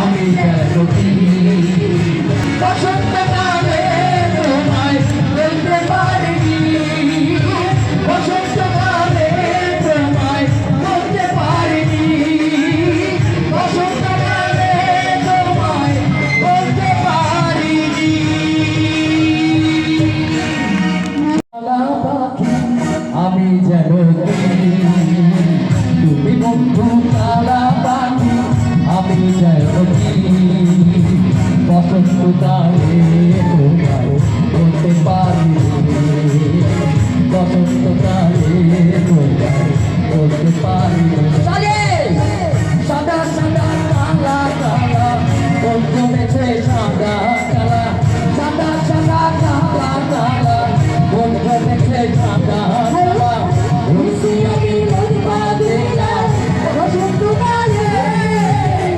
আমি সুখী Thank you.